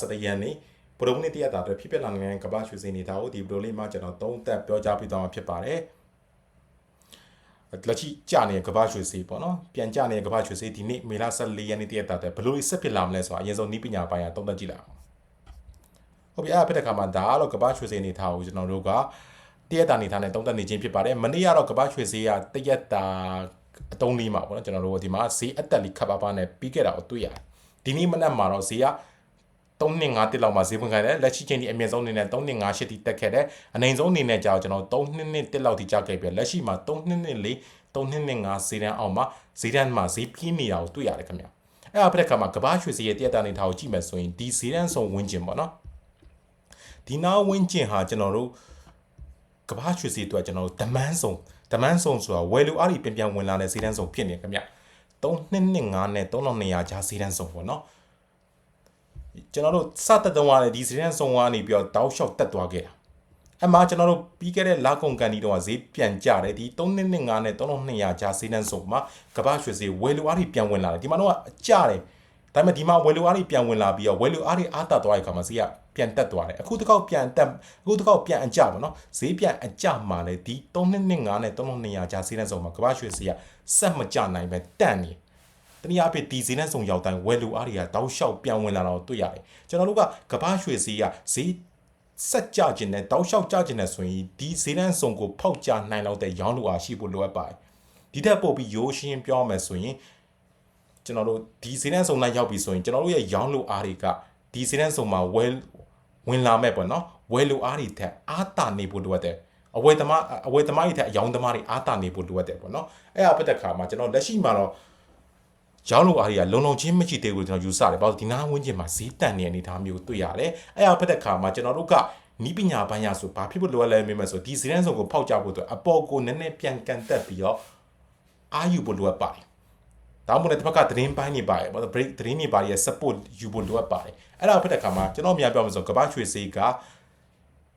17ရက်နေ့ဗုဒ္ဓနေ့တရက်တာအတွက်ဖြစ်ပျက်လာနေတဲ့ကမ္ဘာရွှေစင်းနေတာကိုဒီဗီဒီယိုလေးမှာကျွန်တော်သုံးသပ်ပြောကြားပေးသွားမှာဖြစ်ပါတယ်လက်ရှိကြာနေတဲ့ကမ္ဘာရွှေစည်းပေါ့နော်ပြန်ကြာနေတဲ့ကမ္ဘာရွှေစည်းဒီနေ့မေလ14ရက်နေ့တရက်တာအတွက်ဘယ်လိုဆက်ဖြစ်လာမလဲဆိုတာအရင်ဆုံးဤပညာပိုင်းကသုံးသပ်ကြည့်လိုက်အောင်ဟုတ်ပြီအဲ့ဒါဖြစ်တဲ့ခါမှာဒါကတော့ကမ္ဘာရွှေစည်းနေထားကိုကျွန်တော်တို့ကတရက်တာနေထားနဲ့သုံးသပ်နေခြင်းဖြစ်ပါတယ်မနေ့ကတော့ကမ္ဘာရွှေစည်းကတရက်တာအတုံးလေးမှာပေါ့နော်ကျွန်တော်တို့ဒီမှာဈေးအတက်လေးခပ်ပါပါနဲ့ပြီးခဲ့တာကိုတွေ့ရတယ်ဒီနေ့မနက်မှာတော့ဈေးက 3နှစ်5တစ်လောက်မှာဈေးဝင်ခဲ့တယ်လက်ရှိချိန်ဒီအမြင့်ဆုံးအနေနဲ့3နှစ်5 8တိတက်ခဲ့တယ်အနိုင်ဆုံးအနေနဲ့ကြာကျွန်တော်3နှစ်နှစ်တစ်လောက်တိကျခဲ့ပြီလက်ရှိမှာ3နှစ်နှစ်4 3နှစ်နှစ်5ဈေးတန်းအောင်မှာဈေးတန်းမှာဈေးပြင်းနေတာကိုတွေ့ရတယ်ခင်ဗျအဲ့ဒါဖြစ်တဲ့ခါမှာကဘာရွှေဈေးရဲ့တရက်တာနေထားကိုကြည့်မယ်ဆိုရင်ဒီဈေးတန်းဆုံးဝင်းကျင်ပေါ့နော်ဒီနာဝင်းကျင်ဟာကျွန်တော်တို့ကဘာရွှေဈေးအတွက်ကျွန်တော်တို့ဒမန်းဆုံးဒမန်းဆုံးဆိုတာဝယ်လူအားဖြင့်ပြန်ပြန်ဝင်လာတဲ့ဈေးတန်းဆုံးဖြစ်နေခင်ဗျ3နှစ်နှစ်5နဲ့3200ကြားဈေးတန်းဆုံးပေါ့နော် ကျွန်တော်တို့စတက်တုံးရတယ်ဒီဈေးတန်းဆုံးကနေပြီးတော့တောက်လျှောက်တက်သွားခဲ့တာအမှကျွန်တော်တို့ပြီးခဲ့တဲ့လာကုန်ကန်ဒီတော့ဈေးပြန်ကျတယ်ဒီ3.5နဲ့3.200ကြားဈေးနှန်းဆုံးမှာကမ္ဘာရွှေဈေးဝယ်လူအားတွေပြန်ဝင်လာတယ်ဒီမှာတော့အကျတယ်ဒါပေမဲ့ဒီမှာဝယ်လူအားတွေပြန်ဝင်လာပြီးတော့ဝယ်လူအားတွေအားတက်သွားတဲ့အခါမှာဈေးကပြန်တက်သွားတယ်အခုတစ်ခေါက်ပြန်တက်အခုတစ်ခေါက်ပြန်အကျပါနော်ဈေးပြန်အကျမှာလေဒီ3.5နဲ့3.200ကြားဈေးနှန်းဆုံးမှာကမ္ဘာရွှေဈေးကဆက်မကျနိုင်ပဲတန့်နေတ နည်းအားဖြင့်ဒီဈေးနှန်းဆုံးရောက်တိုင်းဝယ်လူအားတွေကတောက်လျှောက်ပြန်ဝင်လာတော့တွေ့ရတယ်ကျွန်တော်တို့ကကမ္ဘာရွှေဈေးကဈေးဆက်ကြခြင်းနဲ့တောက်လျှောက်ကြခြင်းနဲ့ဆိုရင်ဒီဈေးတန်းစုံကိုဖောက်ကြနိုင်တော့တဲ့ရောင်းလိုအားရှိဖို့လိုအပ်ပါတယ်ဒီထက်ပိုပြီးရိုးရှင်းပြောမယ်ဆိုရင်ကျွန်တော်တို့ဒီဈေးတန်းစုံလိုက်ရောက်ပြီဆိုရင်ကျွန်တော်တို့ရဲ့ရောင်းလိုအားတွေကဒီဈေးတန်းစုံမှာဝယ်ဝင်လာမဲ့ပေါ့နော်ဝယ်လိုအားတွေထက်အားတာနေဖို့လိုအပ်တယ်အဝယ်သမားအဝယ်သမားတွေထက်အယောင်သမားတွေအားတာနေဖို့လိုအပ်တယ်ပေါ့နော်အဲ့ဒါဖြစ်တဲ့ခါမှာကျွန်တော်လက်ရှိမှာတော့ ရောင်းလိုအားတွေကလုံလုံချင်းမရှိသေးဘူးကျွန်တော်ယူဆတယ်။ဘာလို့ဒီနားဝင်းကျင်မှာဈေးတန်နေတဲ့အနေအထားမျိုးတွေ့ရတယ်။အဲ့အဖက်တဲ့ခါမှာကျွန်တော်တို့ကနီးပညာပိုင်းရဆိုဘာဖြစ်ဖို့လိုအပ်လဲမေးမယ်ဆိုဒီဈေးတန်းစုံကိုဖောက်ကြဖို့အတွက်အပေါ်ကိုနည်းနည်းပြန်ကန်တက်ပြီးတော့အာယူဖို့လိုအပ်ပါတယ်။ဒါမှမဟုတ်တစ်ဖက်ကသတင်းပိုင်းနေပါတယ်။ဘာလို့ break သတင်းနေပါရဲ့ support ယူဖို့လိုအပ်ပါတယ်။အဲ့ဒါဖက်တဲ့ခါမှာကျွန်တော်များပြောမှာဆိုကမ္ဘာရွှေဈေးက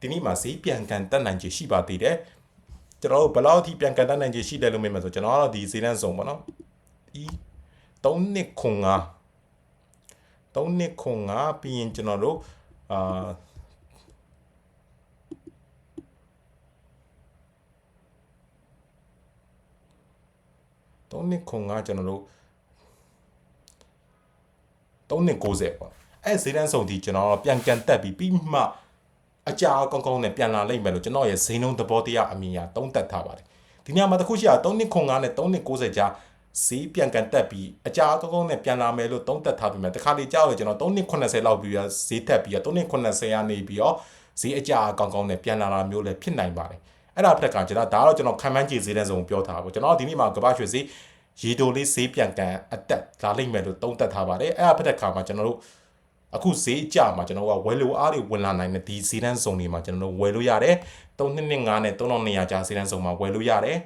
ဒီနေ့မှာဈေးပြန်ကန်တက်နိုင်ခြေရှိပါသေးတယ်။ကျွန်တော်တို့ဘယ်လောက်အထိပြန်ကန်တက်နိုင်ခြေရှိတယ်လို့မေးမယ်ဆိုကျွန်တော်ကတော့ဒီဈေးတန်းစုံပေါ့နော်။ဒီ 3နှစ်ခွန်5 3နှစ်ခွန်5ပြီးရင်ကျွန်တော်တို့အာ3နှစ်ခွန်5ကျွန်တော်တို့3နှစ်90ပေါ့အဲ့ဈေးတန်းစုံဒီကျွန်တော်ပြန်ကန်တက်ပြီးပြီးမှအကြာကောင်းကောင်းနဲ့ပြန်လာလိမ့်မယ်လို့ကျွန်တော်ရဲ့ဈေးနှုန်းသဘောတရားအမြင်အရသုံးသပ်ထားပါတယ်ဒီညမှာတစ်ခုရှိတာ3နှစ်ခွန်5နဲ့3နှစ်90ကြား ဈေးပြန်ကန်တက်ပြီးအကြာကောင်းကောင်းနဲ့ပြန်လာမယ်လို့သုံးသပ်ထားပြီးမှတခါလေကြောက်ရကျွန်တော်3နှစ်80လောက်ပြီးတော့ဈေးတက်ပြီးတော့3နှစ်80ကနေပြီးတော့ဈေးအကြာကောင်းကောင်းနဲ့ပြန်လာတာမျိုးလည်းဖြစ်နိုင်ပါတယ်အဲ့ဒါဖက်ကကျွန်တော်ဒါတော့ကျွန်တော်ခံမှန်းကြည့်ဈေးတဲ့စုံပြောထားပါဘူးကျွန်တော်ဒီနေ့မှာကမ္ဘာရွှေဈေးရေတိုလေးဈေးပြန်ကန်အတက်လာလိမ့်မယ်လို့သုံးသပ်ထားပါတယ်အဲ့ဒါဖက်တဲ့ခါမှာကျွန်တော်တို့အခုဈေးအကျမှာကျွန်တော်ကဝယ်လိုအားတွေဝင်လာနိုင်တဲ့ဒီဈေးတန်းစုံတွေမှာကျွန်တော်တို့ဝယ်လို့ရတယ်3နှစ်နဲ့5နဲ့3200ကြားဈေးတန်းစုံမှာဝယ်လို့ရတယ်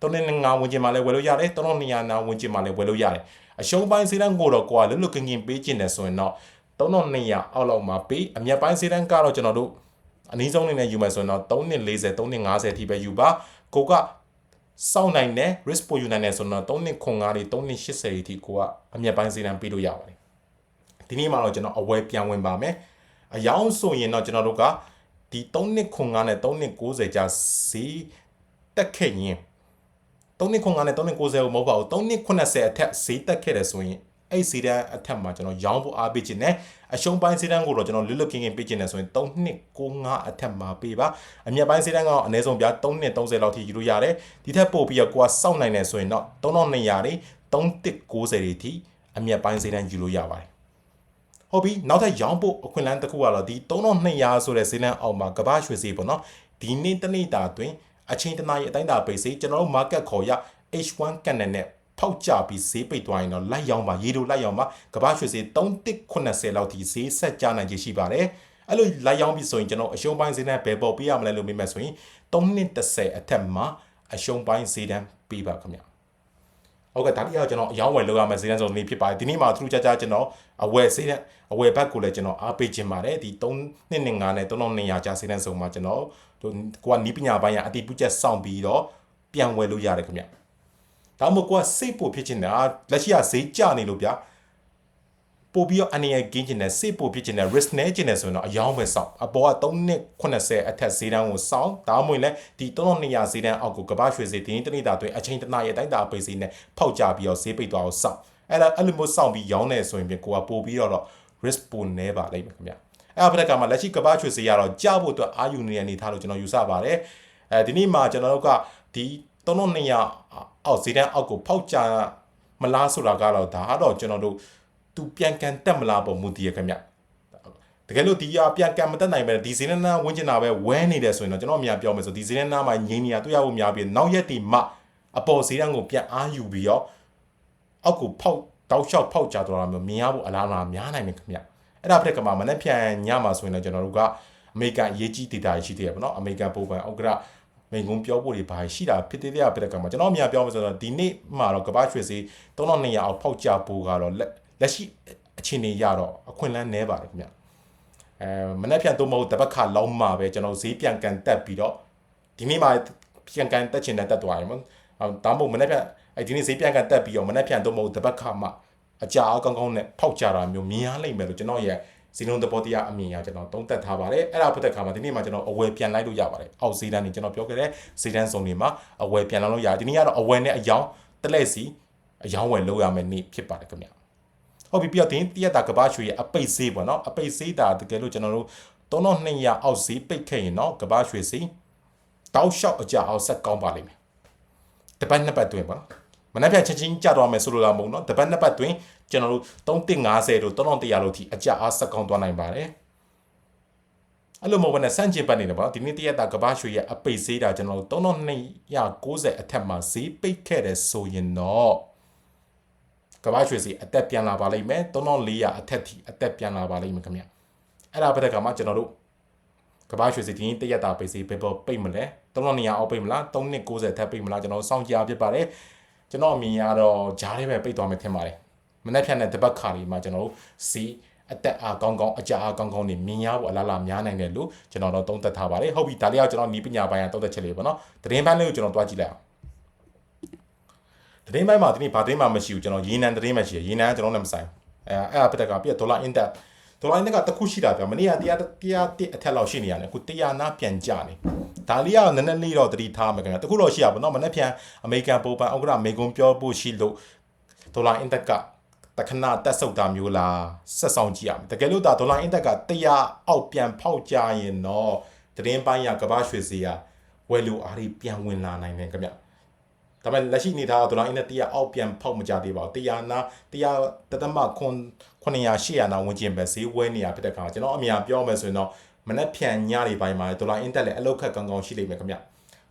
3နှစ်နဲ့5ဝင်ကျင်မှာလည်းဝယ်လို့ရတယ်3200နာဝင်ကျင်မှာလည်းဝယ်လို့ရတယ်အရှုံးပိုင်းဈေးတန်းကိုတော့ကိုကလွတ်လွတ်ကင်ကင်ပေးခြင်းနဲ့ဆိုရင်တော့3200အောက်လောက်မှာပေးအမြတ်ပိုင်းဈေးတန်းကတော့ကျွန်တော်တို့အနည်းဆုံးအနေနဲ့ယူမယ်ဆိုရင်တော့3နှစ်40 3နှစ်50အထိပဲယူပါကိုကစောင့်နိုင်တဲ့ risk ပိုယူနိုင်တယ်ဆိုတော့3နှစ်ခွန်5တွေ3နှစ်80အထိကိုကအမြတ်ပိုင်းဈေးတန်းပေးလို့ရပါတယ်ဒီနေ့မှာတော့ကျွန်တော်အဝယ်ပြန်ဝင်ပါမယ်အယောင်ဆိုရင်တော့ကျွန်တော်တို့ကဒီ3နှစ်ခွန်5နဲ့3နှစ်90ကြားဈေးတက်ခဲ့ရင် 3နှစ်ခွန်5နဲ့3နှစ်90ကိုမဟုတ်ပါဘူး3နှစ်80အထက်ဈေးတက်ခဲ့တယ်ဆိုရင်အဲ့စီတန်းအထက်မှာကျွန်တော်ရောင်းဖို့အားပေးခြင်းနဲ့အရှုံးပိုင်းစီတန်းကိုတော့ကျွန်တော်လွတ်လွတ်ကင်းကင်းပေးခြင်းနဲ့ဆိုရင်3နှစ်95အထက်မှာပေးပါအမြတ်ပိုင်းစီတန်းကတော့အနည်းဆုံးပြ3နှစ်30လောက်ထိယူလို့ရတယ်ဒီထက်ပိုပြီးတော့ကိုကစောင့်နိုင်တယ်ဆိုရင်တော့3200တွေ3190တွေထိအမြတ်ပိုင်းစီတန်းယူလို့ရပါတယ်ဟုတ်ပြီနောက်ထပ်ရောင်းဖို့အခွင့်အလမ်းတစ်ခုကတော့ဒီ3200ဆိုတဲ့ဈေးလမ်းအောက်မှာကဘာရွှေဈေးပေါ့နော်ဒီနေ့တနေ့တာအတွင်း အချိန်တနားရီအတိုင်းတာပိတ်စေကျွန်တော်တို့ market ခေါ်ရ H1 cannon နဲ့ဖောက်ကြပြီးဈေးပိတ်သွားရင်တော့လိုက်ရောင်းပါရေတိုလိုက်ရောင်းပါကဘာရွှေဈေး3180လောက်ထိဈေးဆက်ကြနိုင်ခြေရှိပါတယ်အဲ့လိုလိုက်ရောင်းပြီးဆိုရင်ကျွန်တော်အရှုံးပိုင်းဈေးတန်းဘယ်ပေါ်ပေးရမလဲလို့မေးမှဆိုရင်330အထက်မှာအရှုံးပိုင်းဈေးတန်းပေးပါခင်ဗျဟုတ်ကဲ့ဒါတိယကျွန်တော်အယောင်းဝယ်လုပ်ရမယ့်ဈေးတန်းဆိုနေဖြစ်ပါတယ်ဒီနေ့မှာသူတို့ကြကြကျွန်တော်အဝယ်ဈေးတန်း အဝယ်ဘက်ကိုလည်းကျွန်တော်အားပေးခြင်းပါတယ်ဒီ3နှစ်နဲ့5နဲ့3200ကျဈေးတန်းဆိုမှာကျွန်တော်တို့ကိုကနီးပညာပိုင်းရအတိပူချက်စောင့်ပြီးတော့ပြန်ဝယ်လို့ရတယ်ခင်ဗျဒါမှမဟုတ်ကိုကစိတ်ပို့ဖြစ်ချင်တာလက်ရှိကဈေးကျနေလို့ဗျာပို့ပြီးတော့အနေရကင်းကျင်တဲ့စိတ်ပို့ဖြစ်ကျင်တဲ့ risk နဲ့ကျင်တဲ့ဆိုရင်တော့အယောင်းပဲစောင့်အပေါ်က3နှစ်80အထက်ဈေးတန်းကိုစောင့်ဒါမှမဟုတ်လည်းဒီ3200ဈေးတန်းအောက်ကိုကမ္ဘာရွှေဈေးတင်းတနေ့တာတွင်အချိန်တနာရဲ့တိုင်းတာပိတ်ဈေးနဲ့ဖောက်ကြပြီးတော့ဈေးပိတ်သွားအောင်စောင့်အဲ့ဒါအဲ့လိုမျိုးစောင့်ပြီးရောင်းနေဆိုရင်ပြင်ကိုကပို့ပြီးတော့ risk ပိုနေပါလိမ့်မယ်ခင်ဗျအဲ့အဖက်ကမှလက်ရှိကမ္ဘာရွှေဈေးရတော့ကြဖို့အတွက်အာယူနေတဲ့အနေထားလို့ကျွန်တော်ယူဆပါတယ်အဲဒီနေ့မှာကျွန်တော်တို့ကဒီ3200အောက်ဈေးတန်းအောက်ကိုဖောက်ကြမလားဆိုတာကတော့ဒါကတော့ကျွန်တော်တို့သူပြန်ကန်တက်မလားပုံမူတည်ရခင်ဗျတကယ်လို့ဒီရပြန်ကန်မတက်နိုင်ပဲဒီဈေးနဲ့နာဝင်းကျင်တာပဲဝဲနေတယ်ဆိုရင်တော့ကျွန်တော်အများပြောမယ်ဆိုဒီဈေးနဲ့နာမှာငိမ့်နေရတွေ့ရဖို့များပြီးနောက်ရက်ဒီမှအပေါ်ဈေးတန်းကိုပြန်အားယူပြီးတော့အောက်ကိုဖောက် တောက်လျှောက်ဖောက်ကြတော့တာမျိုးမြင်ရဖို့အလားအလာများနိုင်မယ်ခင်ဗျအဲ့ဒါဖက်ကမှမနေ့ပြန်ညမှာဆိုရင်တော့ကျွန်တော်တို့ကအမေရိကန်အရေးကြီးဒေတာရှိသေးတယ်ပေါ့နော်အမေရိကန်ပုံပန်ဥက္ကရာမိန်ကုန်းပြောဖို့တွေဘာရှိတာဖြစ်သေးတဲ့ပြတဲ့ကမှာကျွန်တော်အများပြောမယ်ဆိုတော့ဒီနေ့မှာတော့ကမ္ဘာရွှေစီ3200အောင်ဖောက်ကြဖို့ကတော့လက်ရှိအခြေအနေရတော့အခွင့်အလမ်းနည်းပါတယ်ခင်ဗျအဲမနေ့ပြန်တော့မဟုတ်တပတ်ခါလောက်မှပဲကျွန်တော်ဈေးပြန်ကန်တက်ပြီးတော့ဒီနေ့မှပြန်ကန်တက်ချင်တဲ့တက်သွားရင်ဒါမှမဟုတ်မနေ့ပြန် အဲဒီနေ့ဈေးပြန်ကန်တက်ပြီးတော့မနေ့ပြန်တော့မဟုတ်တပတ်ခါမှအကြာအကောင်းကောင်းနဲ့ဖောက်ကြတာမျိုးမြင်ရလိမ့်မယ်လို့ကျွန်တော်ရဲ့စီလုံးသဘောတရားအမြင်အရကျွန်တော်သုံးသပ်ထားပါတယ်အဲ့ဒါဖြစ်တဲ့ခါမှာဒီနေ့မှာကျွန်တော်အဝယ်ပြန်လိုက်လို့ရပါတယ်အောက်ဈေးတန်းနေကျွန်တော်ပြောခဲ့တဲ့ဈေးတန်းစုံတွေမှာအဝယ်ပြန်လာလို့ရတယ်ဒီနေ့ကတော့အဝယ်နဲ့အယောင်တက်လက်စီအယောင်ဝယ်လုပ်ရမယ်နေ့ဖြစ်ပါတယ်ခင်ဗျဟုတ်ပြီပြီးတော့ဒီတရက်တာကဘာရွှေရဲ့အပိတ်ဈေးပေါ့နော်အပိတ်ဈေးတာတကယ်လို့ကျွန်တော်တို့3200အောက်ဈေးပိတ်ခဲ့ရင်တော့ကဘာရွှေဈေးတောက်လျှောက်အကြအောင်ဆက်ကောင်းပါလိမ့်မယ်တပတ်နှစ်ပတ်တွင်ပေါ့နော် မနေ့ပြန်ချင်းချင်းကြတော့မယ်ဆိုလိုတာမဟုတ်နော်တပတ်နှစ်ပတ်တွင်ကျွန်တော်တို့3150တို့3100လို့ထိအကြအားဆက်ကောင်းသွားနိုင်ပါတယ်အဲ့လိုမဟုတ်ဘဲနဲ့စန့်ကျင်ပတ်နေတယ်ပေါ့ဒီနေ့တရက်တာကဘာရွှေရဲ့အပိတ်ဈေးတာကျွန်တော်တို့3290အထက်မှာဈေးပိတ်ခဲ့တယ်ဆိုရင်တော့ကဘာရွှေစီအသက်ပြန်လာပါလိမ့်မယ်3400အထက်ထိအသက်ပြန်လာပါလိမ့်မယ်ခင်ဗျအဲ့ဒါပဲတဲ့ကမှကျွန်တော်တို့ကဘာရွှေစီဒီနေ့တရက်တာပိတ်ဈေးဘယ်ပေါ်ပိတ်မလဲ3200အောက်ပိတ်မလား3290ထက်ပိတ်မလားကျွန်တော်စောင့်ကြရဖြစ်ပါတယ် ကျွန်တော်အမြင်ကတော့ဂျားလေးပဲပိတ်သွားမယ်ထင်ပါတယ်မနေ့ဖြန်တဲ့တပတ်ခါလေးမှာကျွန်တော်တို့စီအသက်အားကောင်းကောင်းအကြအားကောင်းကောင်းနေမြင်ရဖို့အလားလားများနိုင်တယ်လို့ကျွန်တော်တော့သုံးသပ်ထားပါတယ်ဟုတ်ပြီဒါလေးကကျွန်တော်နီးပညာပိုင်းကသုံးသပ်ချက်လေးပေါ့နော်သတင်းပိုင်းလေးကိုကျွန်တော်တွားကြည့်လိုက်အောင်သတင်းပိုင်းမှာဒီနေ့ဘာသတင်းမှမရှိဘူးကျွန်တော်ရေနံသတင်းမှရှိရရေနံကကျွန်တော်လည်းမဆိုင်အဲအဲ့အပတက်ကပြဒေါ်လာအင်တက် ဒေါ်လာအင်တက်ကတခုရှိတာပြမနေ့ကတရားတရားတစ်အထက်လောက်ရှိနေရတယ်အခုတရားနာပြန်ကြနေဒါလေးကနည်းနည်းလေးတော့တတိထားမယ်ခင်ဗျာတခုတော့ရှိရပါတော့မနေ့ပြန်အမေရိကန်ပိုပန်ဥက္ကဋမေကွန်ပြောဖို့ရှိလို့ဒေါ်လာအင်တက်ကတခဏတက်ဆုပ်တာမျိုးလားဆက်ဆောင်ကြည့်ရမယ်တကယ်လို့ဒါဒေါ်လာအင်တက်ကတရားအောက်ပြန်ဖောက်ကြရင်တော့သတင်းပိုင်းရကဘာရွှေစီကဝယ်လိုအားတွေပြန်ဝင်လာနိုင်တယ်ခင်ဗျ ဒါပေမဲ့လက်ရှိအနေထားကဒေါ်လာအင်တက်တရားအောက်ပြန်ဖောက်မကြသေးပါဘူးတရားနာတရားတသမခွန်900 800နာဝင်ကျင်ပဲဈေးဝဲနေရဖြစ်တဲ့ခါကျွန်တော်အများပြောမယ်ဆိုရင်တော့မနေ့ဖြန်ညတွေပိုင်းမှာဒေါ်လာအင်တက်လည်းအလောက်ခက်ကောင်းကောင်းရှိလိမ့်မယ်ခင်ဗျ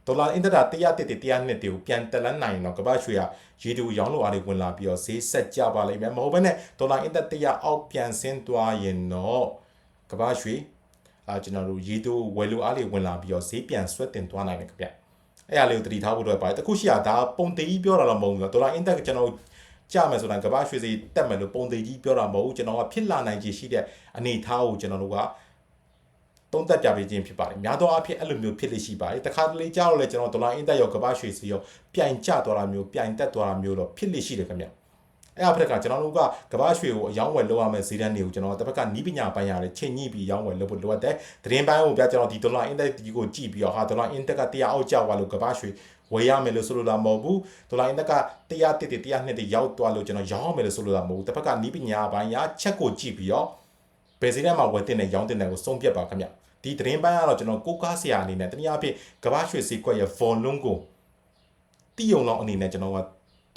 ဒေါ်လာအင်တက်တာ100တက်100နှစ်တွေကိုပြန်တက်လန်းနိုင်တော့ကမ္ဘာရွှေကရေတူရောင်းလိုအားတွေဝင်လာပြီးတော့ဈေးဆက်ကြပါလိမ့်မယ်မဟုတ်ဘဲနဲ့ဒေါ်လာအင်တက်100အောက်ပြန်ဆင်းသွားရင်တော့ကမ္ဘာရွှေအာကျွန်တော်တို့ရေတူဝယ်လိုအားတွေဝင်လာပြီးတော့ဈေးပြန်ဆွဲတင်သွားနိုင်တယ်ခင်ဗျ အဲ့အရာလေးကိုတတိထားဖို့တော့ပါတယ်တခုရှိတာဒါပုံတေးကြီးပြောတာတော့မဟုတ်ဘူးဒေါ်လာအင်တက်ကျွန်တော်ကြမယ်ဆိုတာကမ္ဘာရွှေစီတက်မယ်လို့ပုံသေးကြီးပြောတာမဟုတ်ဘူးကျွန်တော်ကဖြစ်လာနိုင်ခြေရှိတဲ့အနေအထားကိုကျွန်တော်တို့ကသုံးသက်ပြပေးခြင်းဖြစ်ပါတယ်များသောအားဖြင့်အဲ့လိုမျိုးဖြစ်လိရှိပါတယ်တခါတလေကြားတော့လေကျွန်တော်ဒေါ်လာအင်တက်ရောကမ္ဘာရွှေစီရောပြိုင်ကျသွားတာမျိုးပြိုင်တက်သွားတာမျိုးတော့ဖြစ်လိရှိတယ်ခင်ဗျ အဲ့အဖက်ကကျွန်တော်တို့ကကမ္ဘာရွှေကိုအယောင်းဝယ်လုပ်ရမယ့်ဈေးတန်းတွေကိုကျွန်တော်တစ်ဖက်ကနီးပညာပိုင်းရတယ်ချိန်ညှိပြီးရောင်းဝယ်လုပ်ဖို့လိုအပ်တယ်။သတင်းပိုင်းကိုပြကျွန်တော်ဒီဒေါ်လာအင်တက်ဒီကိုကြည့်ပြီးတော့ဟာဒေါ်လာအင်တက်ကတရားအောက်ကျသွားလို့ကမ္ဘာရွှေဝယ်ရမယ်လို့ဆိုလိုတာမဟုတ်ဘူးဒေါ်လာအင်တက်ကတရားတစ်တစ်တရားနှစ်တစ်ရောက်သွားလို့ကျွန်တော်ရောင်းမယ်လို့ဆိုလိုတာမဟုတ်ဘူးတစ်ဖက်ကနီးပညာပိုင်းရချက်ကိုကြည့်ပြီးတော့ဘယ်ဈေးထဲမှာဝယ်တင်တဲ့ရောင်းတင်တဲ့ကိုစုံပြတ်ပါခင်ဗျဒီသတင်းပိုင်းကတော့ကျွန်တော်ကိုကားဆရာအနေနဲ့တနည်းအားဖြင့်ကမ္ဘာရွှေစီကွက်ရဲ့ volume ကိုတီးုံလောက်အနေနဲ့ကျွန်တော်က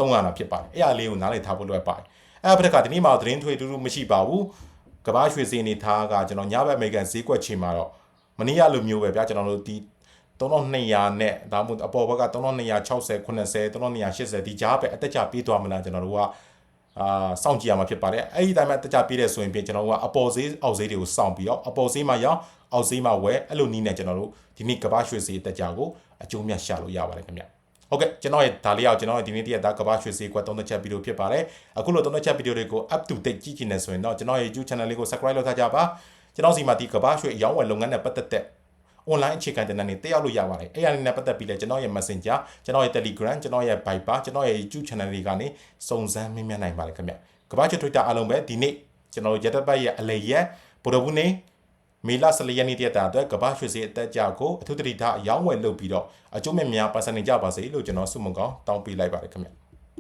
တုံးရတာဖြစ်ပါတယ်အဲ့အလေးကိုနားလည်ထားဖို့လိုအပ်ပါတယ်အဲ့အဖက်ကဒီနေ့မှာသတင်းထွေတူတူမရှိပါဘူးကမ္ဘာရွှေစီအနေထားကကျွန်တော်ညဘက်အမေရိကန်ဈေးကွက်ချိန်မှာတော့မနေ့ကလိုမျိုးပဲဗျာကျွန်တော်တို့ဒီ3200နဲ့ဒါမှမဟုတ်အပေါ်ဘက်က3260 90 3280ဒီကြားပဲအတက်ကြပြေးသွားမလားကျွန်တော်တို့ကအာစောင့်ကြည့်ရမှာဖြစ်ပါတယ်အဲ့ဒီတိုင်းမှာတက်ကြပြေးတဲ့ဆိုရင်ပြင်ကျွန်တော်တို့ကအပေါ်ဈေးအောက်ဈေးတွေကိုစောင့်ပြီးတော့အပေါ်ဈေးမှာရောင်းအောက်ဈေးမှာဝယ်အဲ့လိုနည်းနဲ့ကျွန်တော်တို့ဒီနေ့ကဘာရွှေဈေးတက်ကြကိုအကျိုးမြတ်ရှာလို့ရပါတယ်ခင်ဗျ ဟုတ်ကဲ့ကျွန်တော်ရဲ့ဒါလေးအောင်ကျွန်တော်ရဲ့ဒီနေ့တရက်သားကဘာရွှေဈေးကွက်သုံးသက်ချက်ဗီဒီယိုဖြစ်ပါတယ်အခုလိုသုံးသက်ချက်ဗီဒီယိုတွေကို up to date ကြည့်ချင်နေဆိုရင်တော့ကျွန်တော်ရဲ့ YouTube channel လေးကို subscribe လုပ်ထားကြပါကျွန်တော်စီမှာဒီကဘာရွှေအရောင်းဝယ်လုပ်ငန်းနဲ့ပတ်သက်တဲ့ online အခြေခံတင်တဲ့နေတက်ရောက်လို့ရပါတယ်အဲ့အရာလေးနဲ့ပတ်သက်ပြီးလဲကျွန်တော်ရဲ့ Messenger ကျွန်တော်ရဲ့ Telegram ကျွန်တော်ရဲ့ Viber ကျွန်တော်ရဲ့ YouTube channel တွေကနေစုံစမ်းမေးမြန်းနိုင်ပါတယ်ခင်ဗျကမ္ဘာ့ချ Twitter အားလုံးပဲဒီနေ့ကျွန်တော်ရက်သက်ပတ်ရဲ့အလေရက်ဗုဒ္ဓဘူးနေ မေလ14ရက်နေ့တည်းတာအတွက်ကမ္ဘာရွှေစည်းအတက်ကြကိုအထူးတတိထားအယောင်းဝယ်လုပ်ပြီးတော့အကျိုးမဲ့များပါစနေကြပါစေလို့ကျွန်တော်ဆုမွန်ကောင်းတောင်းပေးလိုက်ပါတယ်ခင်ဗျ